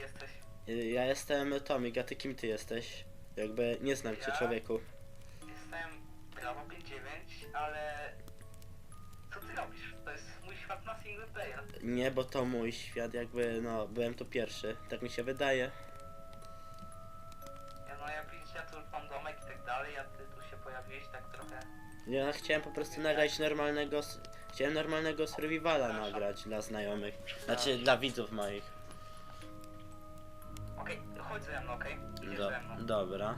jesteś? Y, Ja jestem Tomik, a ty kim ty jesteś? Jakby nie znam cię Ja? człowieku. Jestem prawo 59, ale... Co ty robisz? To jest mój świat na single player. Nie, bo to mój świat, jakby no, byłem tu pierwszy. Tak mi się wydaje. Ja, no jak widzisz, ja tu już mam domek i tak dalej, a ty tu się pojawiłeś tak trochę... Ja chciałem po prostu nagrać normalnego. s- Chciałem normalnego survivala nagrać dla znajomych. Znaczy dla widzów moich. Chodź ze mną, okej? Idziesz Do, ze mną. dobra.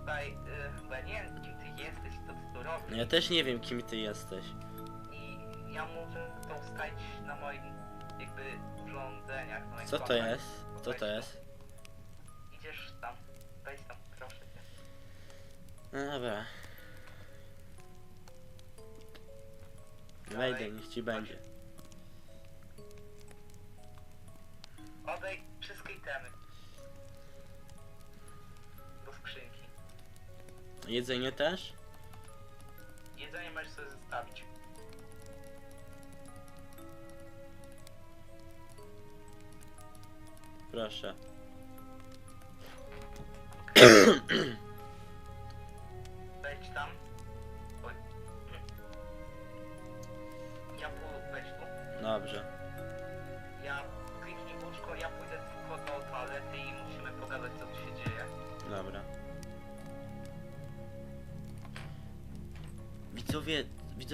Tutaj, y, ja nie wiem kim ty jesteś, to ty tu robisz. Ja też nie wiem kim ty jesteś. I ja muszę to ustalić na moich jakby urządzeniach. na moich Co to kontach. jest? Co to jest? Idziesz tam, wejdź tam, proszę cię. No dobra. Wejdę, niech ci będzie. Oddaj wszystkie itemy. Do skrzynki. Jedzenie też? Jedzenie możesz sobie zostawić. Proszę.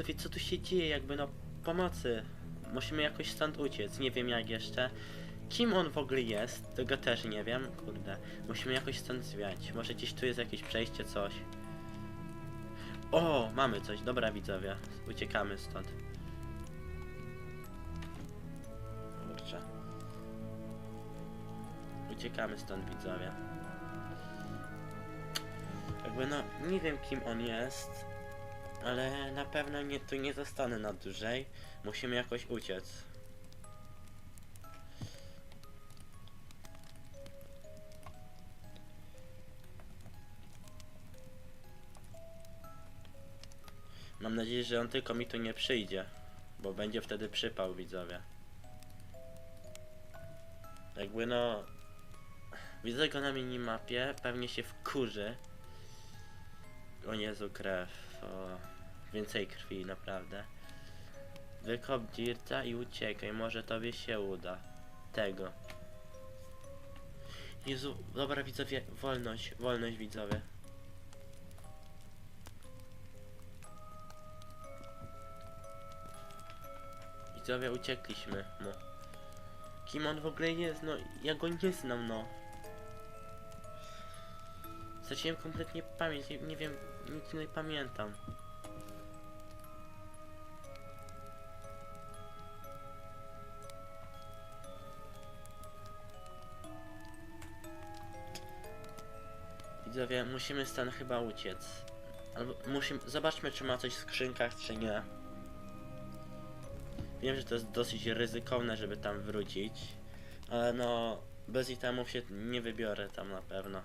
widzowie, co tu się dzieje? Jakby no pomocy. Musimy jakoś stąd uciec. Nie wiem jak jeszcze. Kim on w ogóle jest? Tego też nie wiem. Kurde. Musimy jakoś stąd zwiać. Może gdzieś tu jest jakieś przejście, coś. O, mamy coś. Dobra, widzowie. Uciekamy stąd. Kurczę. Uciekamy stąd, widzowie. Jakby no, nie wiem kim on jest, ale na pewno nie, tu nie zostanę na dłużej. Musimy jakoś uciec. Mam nadzieję, że on tylko mi tu nie przyjdzie, bo będzie wtedy przypał widzowie. Jakby no, Widzę go na minimapie, pewnie się wkurzy. O Jezu, krew. O, więcej krwi, naprawdę. Wykop Dirta i uciekaj, może tobie się uda. Tego. Jezu, dobra widzowie, wolność, wolność widzowie. Widzowie, uciekliśmy mu. Kim on w ogóle jest? No, ja go nie znam, no. Straciłem kompletnie pamięć, nie, nie wiem, nic nie pamiętam. Widzowie, musimy stąd chyba uciec. Albo musimy, zobaczmy czy ma coś w skrzynkach, czy nie. Wiem, że to jest dosyć ryzykowne, żeby tam wrócić. Ale no, bez itemów się nie wybiorę tam na pewno.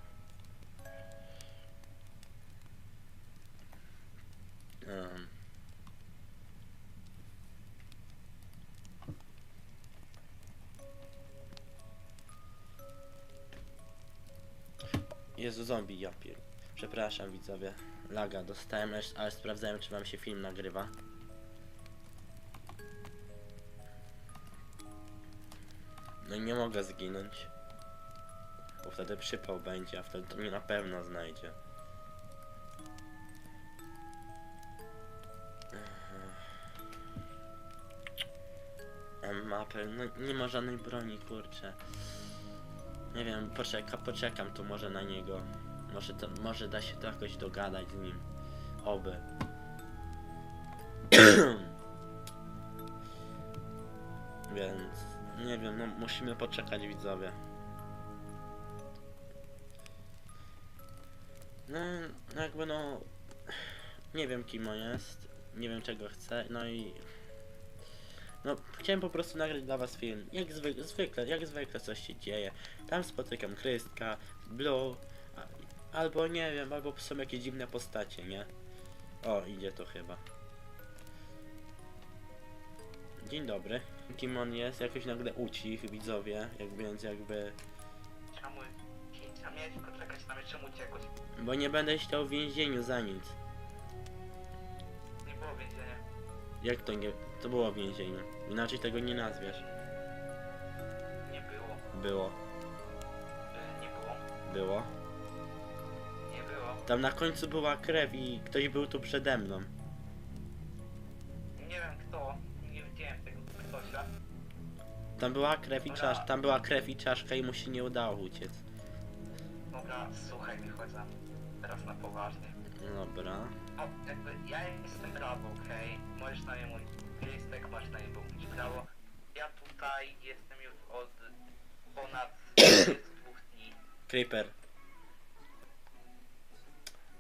Jezu, zombie, ja pier... Przepraszam widzowie, laga dostałem, ale- sprawdzałem czy wam się film nagrywa. No i nie mogę zginąć. Bo wtedy przypał będzie, a wtedy to mnie na pewno znajdzie. Mapę, no nie ma żadnej broni, kurczę. Nie wiem, poczeka, poczekam tu może na niego. Może, to, może da się to jakoś dogadać z nim. Oby. Więc nie wiem, no musimy poczekać widzowie. No, jakby no nie wiem kim on jest, nie wiem czego chce, no i no chciałem po prostu nagrać dla was film. Jak zwy zwykle, jak zwykle coś się dzieje. Tam spotykam Krystka, Blue, albo nie wiem, albo są jakieś dziwne postacie, nie? O, idzie to chyba. Dzień dobry. Kim on jest? Jakoś nagle ucich, widzowie, jak więc jakby... Czemu? A miałeś tylko czekać na mnie, czemu uciekłeś? Bo nie będę siedział w więzieniu za nic. Jak to nie... To było w więzieniu. Inaczej tego nie nazwiesz. Nie było. Było. Y, Nie było. Było. Nie było. Tam na końcu była krew i ktoś był tu przede mną. Nie wiem kto. Nie widziałem tego ktośa. Tam była krew i czasz... Tam była krew i czaszka i mu się nie udało uciec. Dobra, słuchaj, wychodzę. Teraz na poważnie. Dobra. Jakby ja jestem brawo, okej? Możesz na mnie mówić. Masz na niego mówić brawo. Ja tutaj jestem już od ponad 22 dni. Creeper.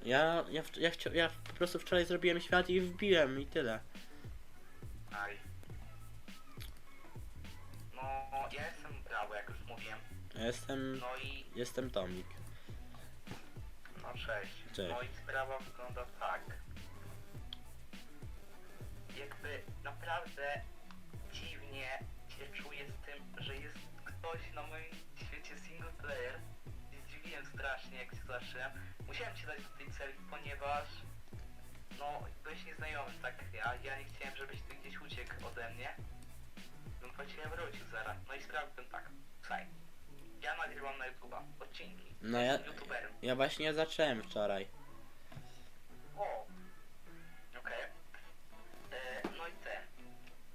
Ja, ja, ja, wcio- ja po prostu wczoraj zrobiłem świat i wbiłem i tyle. Aj. No, ja jestem brawo, jak już mówiłem. Ja Jestem, No i, jestem Tomik. No cześć. Cześć. No i sprawa wygląda tak. Jakby naprawdę dziwnie się czuję z tym, że jest ktoś na moim świecie single player. I zdziwiłem strasznie, jak się zobaczyłem. Musiałem ci dać do tej celi, ponieważ no, byłeś nieznajomy, tak ja. Ja nie chciałem, żebyś ty gdzieś uciekł ode mnie. Bym po ciebie wrócił zaraz. No i sprawdziłem tak. Słuchaj, ja nagrywam na YouTube'a odcinki. No ja, YouTuberem. ja właśnie zacząłem wczoraj. O! Okej. E, No i te.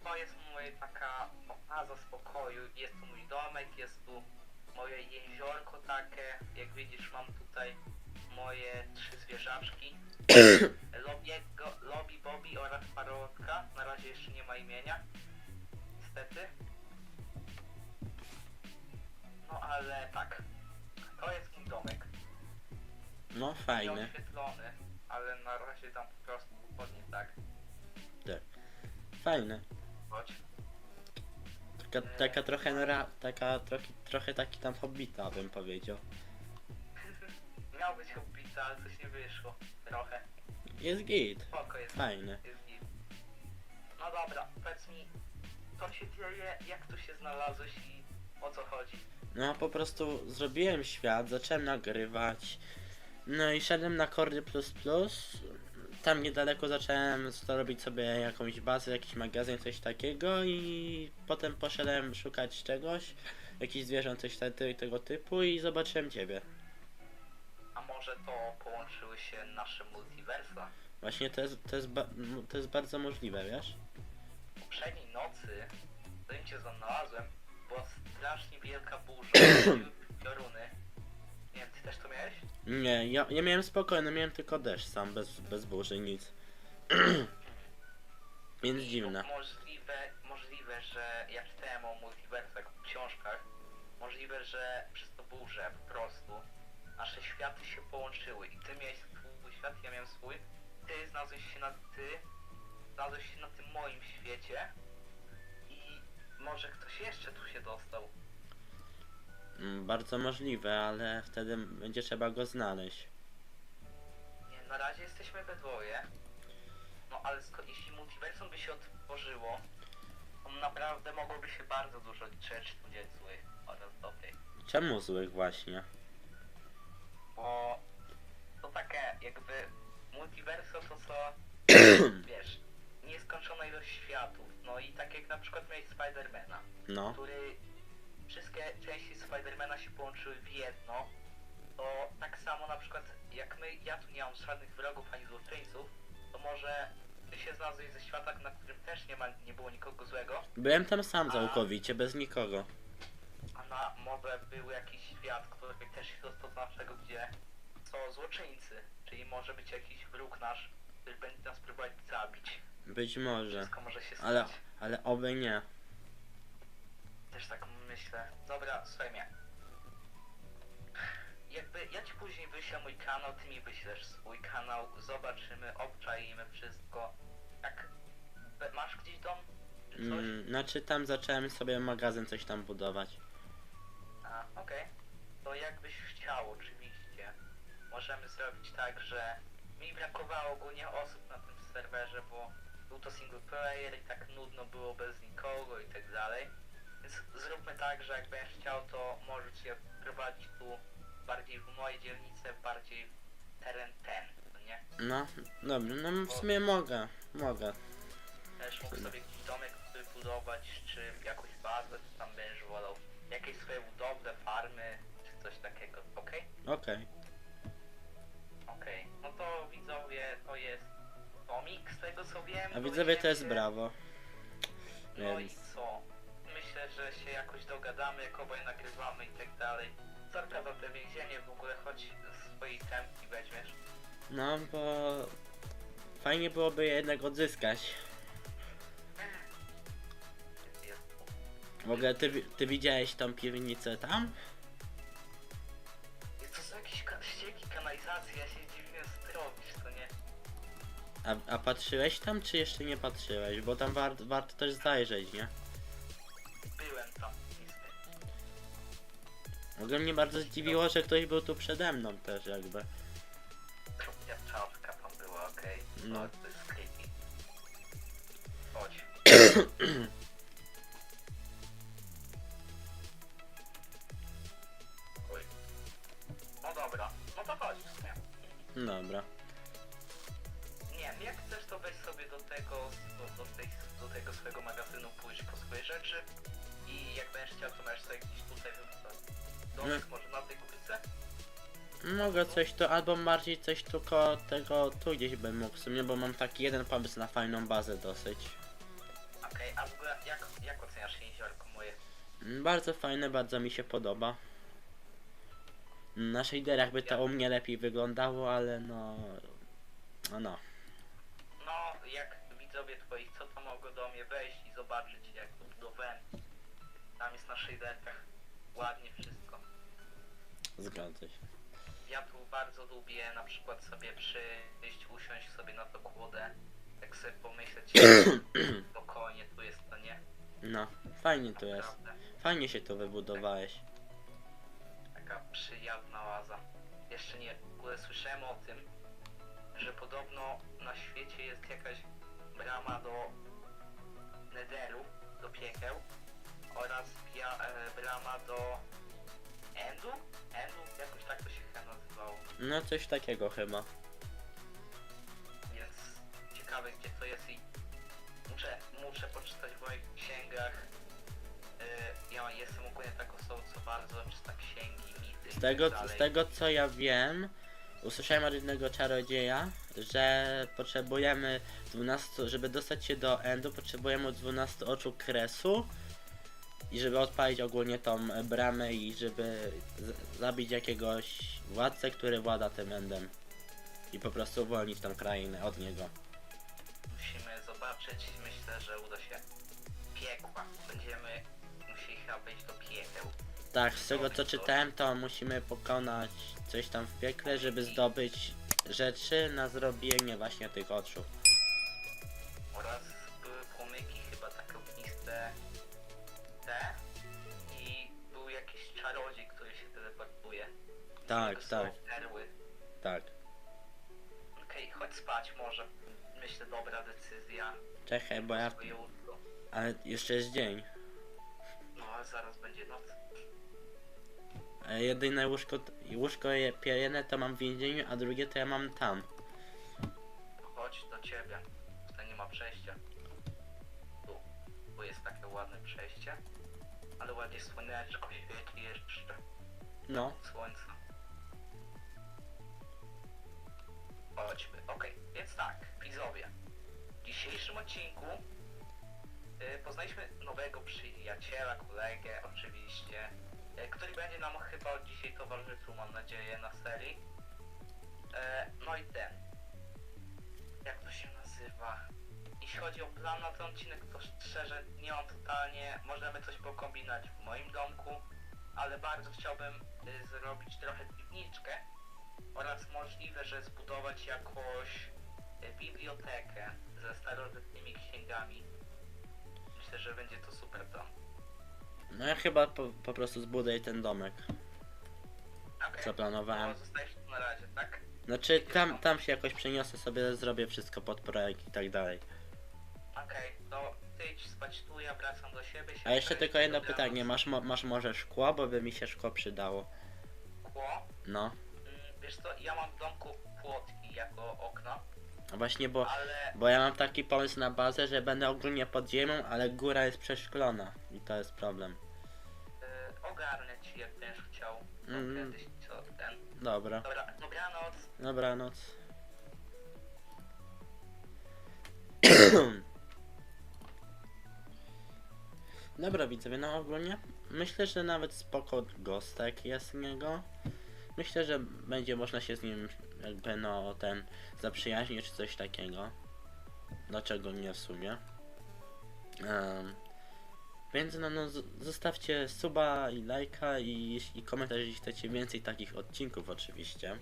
To jest moja taka oaza spokoju. Jest tu mój domek, jest tu moje jeziorko takie. Jak widzisz mam tutaj moje trzy zwierzaczki. Lobiego, Lobby, Bobby oraz Parolotka. Na razie jeszcze nie ma imienia. Niestety. No ale tak. To jest mój domek. No fajny. Oświetlony, ale na razie tam po prostu podnie tak. Fajny. Chodź. Taka, taka trochę nora, taka trochę, trochę taki tam hobbita bym powiedział. Miał być hobbita, ale coś nie wyszło. Trochę. Jest git. Spoko jest. Fajny. Jest git. No dobra, powiedz mi, co się dzieje, jak tu się znalazłeś i o co chodzi? No po prostu zrobiłem świat, zacząłem nagrywać. No i szedłem na Kordy Plus Plus. Tam niedaleko zacząłem robić sobie jakąś bazę, jakiś magazyn, coś takiego i potem poszedłem szukać czegoś, jakichś zwierząt, coś te, tego typu i zobaczyłem ciebie. A może to połączyły się nasze multiversa? Właśnie to jest, to jest, ba- m- to jest bardzo możliwe, wiesz? Poprzedniej nocy, zanim cię znalazłem, była strasznie wielka burza. Pioruny. Nie wiem, ty też to miałeś? Nie, ja, ja miałem spokojno, miałem tylko deszcz sam, bez, bez burzy, nic. Więc dziwne. Możliwe, możliwe, że ja czytałem o multiversach w książkach. Możliwe, że przez to burzę po prostu nasze światy się połączyły i ty miałeś swój świat, ja miałem swój. Ty znalazłeś się na ty, znalazłeś się na tym moim świecie i może ktoś jeszcze tu się dostał. Mm, Bardzo możliwe, ale wtedy będzie trzeba go znaleźć. Nie, na razie jesteśmy we dwoje. No ale sko- jeśli multiversum by się otworzyło, to naprawdę mogłoby się bardzo dużo rzeczy tu dziać złych oraz dobrych. Czemu złych właśnie? bo to takie jakby multiverso to co wiesz nieskończona ilość światów no i tak jak na przykład miałeś Spidermana No, który wszystkie części Spidermana się połączyły w jedno to tak samo na przykład jak my ja tu nie mam żadnych wrogów ani złoczyńców to może ty się znalazłeś ze świata na którym też nie ma nie było nikogo złego byłem tam sam całkowicie, bez nikogo. a na może był jakiś świat, który też się dostał do naszego, gdzie są złoczyńcy, czyli może być jakiś wróg nasz, który będzie nas próbować zabić. Być może. Wszystko może się stać. Ale, ale oby nie. Też tak myślę. Dobra, słuchaj mnie. Jakby ja ci później wyślę mój kanał, ty mi wyślesz swój kanał, zobaczymy, obczaimy wszystko. Jak masz gdzieś dom? Czy coś? Mm, znaczy tam zacząłem sobie magazyn coś tam budować. A, okej. To jakbyś chciał, oczywiście. Możemy zrobić tak, że mi brakowało ogólnie osób na tym serwerze, bo był to single player i tak nudno było bez nikogo. kogo i tak dalej. Więc zróbmy tak, że jak będziesz chciał, to możesz je prowadzić tu bardziej w mojej dzielnicy, bardziej w teren ten, no nie? No, dobrze, no w sumie mogę, mogę. Też mógł sobie jakiś domek wybudować, czy jakąś bazę, czy tam będziesz wolał. Jakieś swoje budowle, farmy, czy coś takiego, okej? Okej. Okej, no to widzowie, to jest Tomik, z tego co wiem. A widzowie to jest się- brawo. No i Więc co? Że się jakoś dogadamy, jak obaj nagrywamy i tak dalej. Zarka za te więzienie w ogóle, choć swojej tempki weźmiesz. no bo fajnie byłoby je jednak odzyskać. W ogóle ty, ty widziałeś tą piwnicę tam? To są jakieś ka- ścieki, kanalizacje, ja się dziwnie strobisz, to nie? A, a patrzyłeś tam, czy jeszcze nie patrzyłeś? Bo tam war, warto też zajrzeć, nie? W ogóle mnie bardzo zdziwiło, że ktoś był tu przede mną też jakby. Czapka tam była, okej. No. No. To jest creepy. Chodź. Oj. No dobra, no to chodź w sumie. Dobra. Mogę coś tu, albo bardziej coś tu koło tego, tu gdzieś bym mógł w sumie, bo mam taki jeden pomysł na fajną bazę dosyć. Okej, a w ogóle jak, jak oceniasz jeziorko moje? Mm, Bardzo fajne, bardzo mi się podoba. Na shaderach by to u mnie lepiej wyglądało, ale no... No no. No, jak widzowie twoi, co to mogło do mnie wejść i zobaczyć, jak to budowałem. Tam jest na shaderkach. Ładnie wszystko. Zgadza się. Ja tu bardzo lubię na przykład sobie przyjść, usiąść sobie na to kłodę. Tak sobie pomyśleć, spokojnie tu jest, to nie? No, fajnie tu jest. Naprawdę. Fajnie się tu wybudowałeś. Taka przyjazna łaza. Jeszcze nie w ogóle słyszałem o tym, że podobno na świecie jest jakaś brama do Netheru, do piekieł oraz pia, e, brama do Endu? Endu? Jakoś tak to się chyba nazywało. No coś takiego chyba. Więc ciekawe gdzie to jest i muszę, muszę poczytać w moich księgach. E, ja jestem ogólnie taką osobą, co bardzo czyta księgi, mity Z tego, i tak dalej. z tego co ja wiem, usłyszałem od jednego czarodzieja, że potrzebujemy 12, żeby dostać się do endu, potrzebujemy 12 oczu kresu i żeby odpalić ogólnie tą bramę i żeby zabić jakiegoś władcę, który włada tym endem. I po prostu uwolnić tą krainę od niego. Musimy zobaczyć, myślę, że uda się piekła. Będziemy musieli chyba wejść do piekieł. Tak, z tego co czytałem, to musimy pokonać coś tam w piekle, żeby zdobyć rzeczy na zrobienie właśnie tych oczu. Tak, tak, tak. Okej, chodź spać może. Myślę dobra decyzja. Czekaj, bo ja... Swoje łóżko. Ale jeszcze jest dzień. No ale zaraz będzie noc. A jedyne łóżko, łóżko je- jedne to mam w więzieniu, a drugie to ja mam tam. Chodź do ciebie. Tutaj nie ma przejścia. Tu. Tu jest takie ładne przejście. Ale ładnie słoneczko świeci jeszcze. No, Słońca. Dzisiejszym odcinku y, poznaliśmy nowego przyjaciela, kolegę oczywiście, y, który będzie nam chyba od dzisiaj towarzyszył, mam nadzieję, na serii. E, no i ten. Jak to się nazywa? Jeśli chodzi o plan na ten odcinek, to szczerze nie mam totalnie. Możemy coś pokombinować w moim domku, ale bardzo chciałbym y, zrobić trochę piwniczkę oraz możliwe, że zbudować jakąś y, bibliotekę ze starożytnymi księgami. Myślę, że będzie to super dom. no ja chyba po, po prostu zbuduję ten domek, Okej, co planowałem. to zostajesz tu na razie, tak? Znaczy tam, tam się jakoś przeniosę sobie, zrobię wszystko pod projekt i tak dalej. Okej, to ty idź spać tu, ja wracam do siebie. się A jeszcze tylko jedno dobranoc. pytanie, masz, mo- masz może szkło, bo by mi się szkło przydało. Szkło? No. Mm, Wiesz co, ja mam w domku płotki jako okno, właśnie, bo, ale bo ja mam taki pomysł na bazę, że będę ogólnie pod ziemią, ale góra jest przeszklona. I to jest problem. y, ogarnę ci jak będziesz chciał. Mm. kiedyś co ten. Dobra. Dobra, dobranoc. Dobranoc. Dobra widzowie, no ogólnie myślę, że nawet spoko gostek jest z niego. Myślę, że będzie można się z nim jakby no ten zaprzyjaźnić czy coś takiego. Dlaczego nie w sumie? Em, więc no, no zostawcie suba i lajka i, i komentarz, jeśli chcecie więcej takich odcinków oczywiście.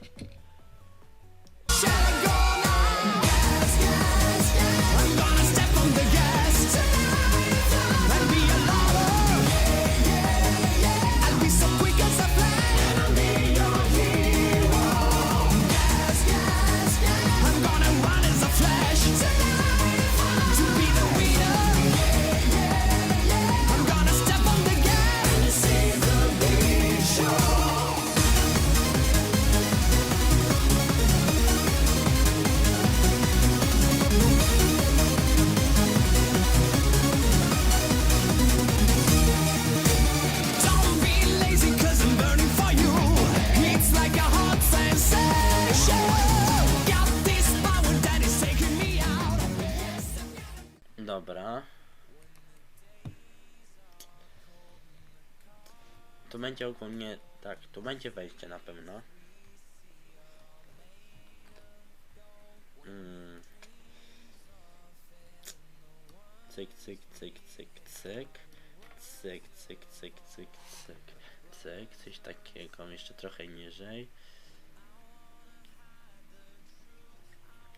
Tak, tu będzie wejście na pewno. Mm. Cyk, cyk, cyk, cyk, cyk. Cyk, cyk, cyk, cyk, cyk, cyk. Coś takiego, jeszcze trochę niżej.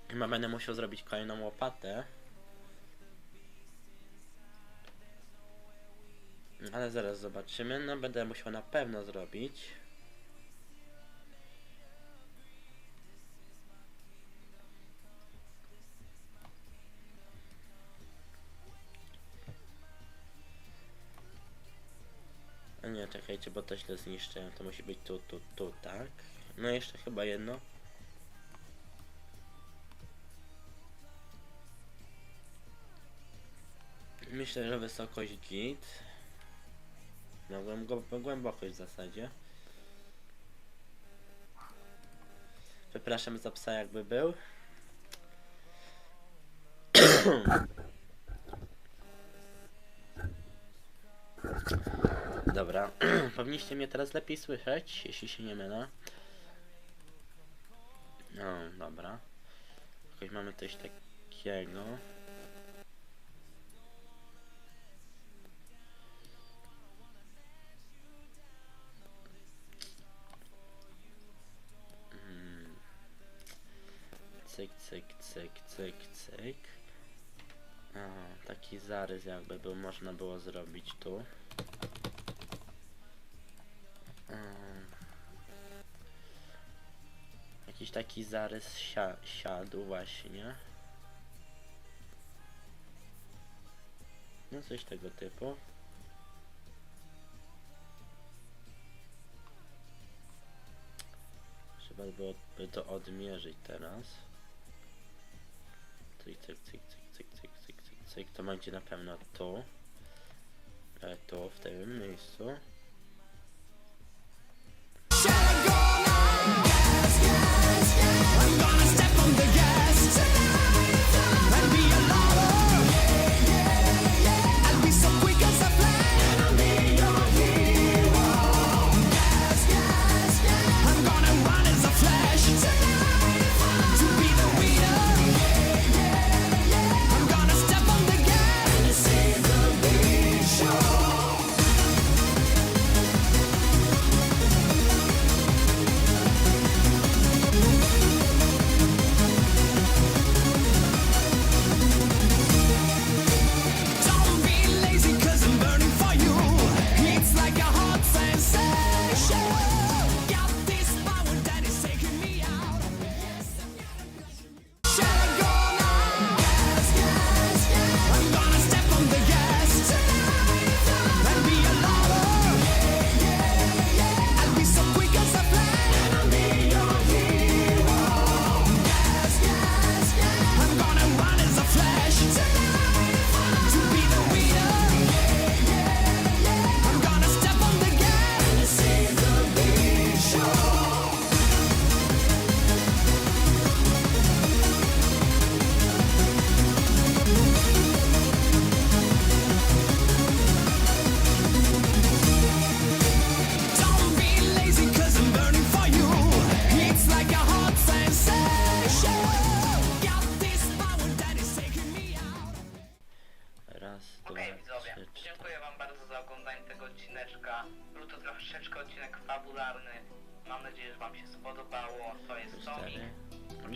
Chyba będę musiał zrobić kolejną łopatę. Ale zaraz zobaczymy. No będę musiał na pewno zrobić. Nie, czekajcie, bo to źle zniszczyłem. To musi być tu, tu, tu, tak. No jeszcze chyba jedno. Myślę, że wysokość git. No głębo- głębokość w zasadzie. Przepraszam za psa jakby był. Dobra, powinniście mnie teraz lepiej słyszeć, jeśli się nie mylę. No, dobra. Jakoś mamy coś takiego. Taki zarys jakby był, można było zrobić tu. Mm. Jakiś taki zarys sia siadł właśnie. No coś tego typu. Trzeba byłoby to odmierzyć teraz. Cyk, cyk, cyk, cyk, cyk. To będzie na pewno tu. E, tu, w tym miejscu.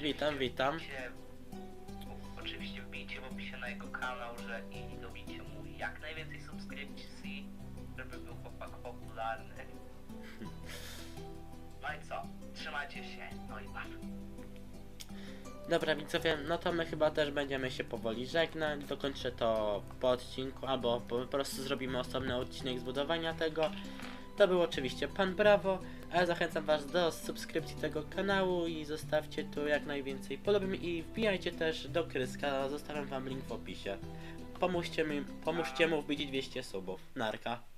Witam, witam. Wbijcie, oczywiście wbijcie w opisie na jego kanał, że i dobicie mu jak najwięcej subskrypcji, żeby był chłopak popularny. No i co? Trzymajcie się, no i pa. Dobra widzowie, no to my chyba też będziemy się powoli żegnać. Dokończę to po odcinku, albo po prostu zrobimy osobny odcinek zbudowania tego. To był oczywiście Pan Brawo, a zachęcam Was do subskrypcji tego kanału i zostawcie tu jak najwięcej polubień i wbijajcie też do Kryska, zostawiam Wam link w opisie. Pomóżcie, mi, pomóżcie mu wbić 200 subów. Narka.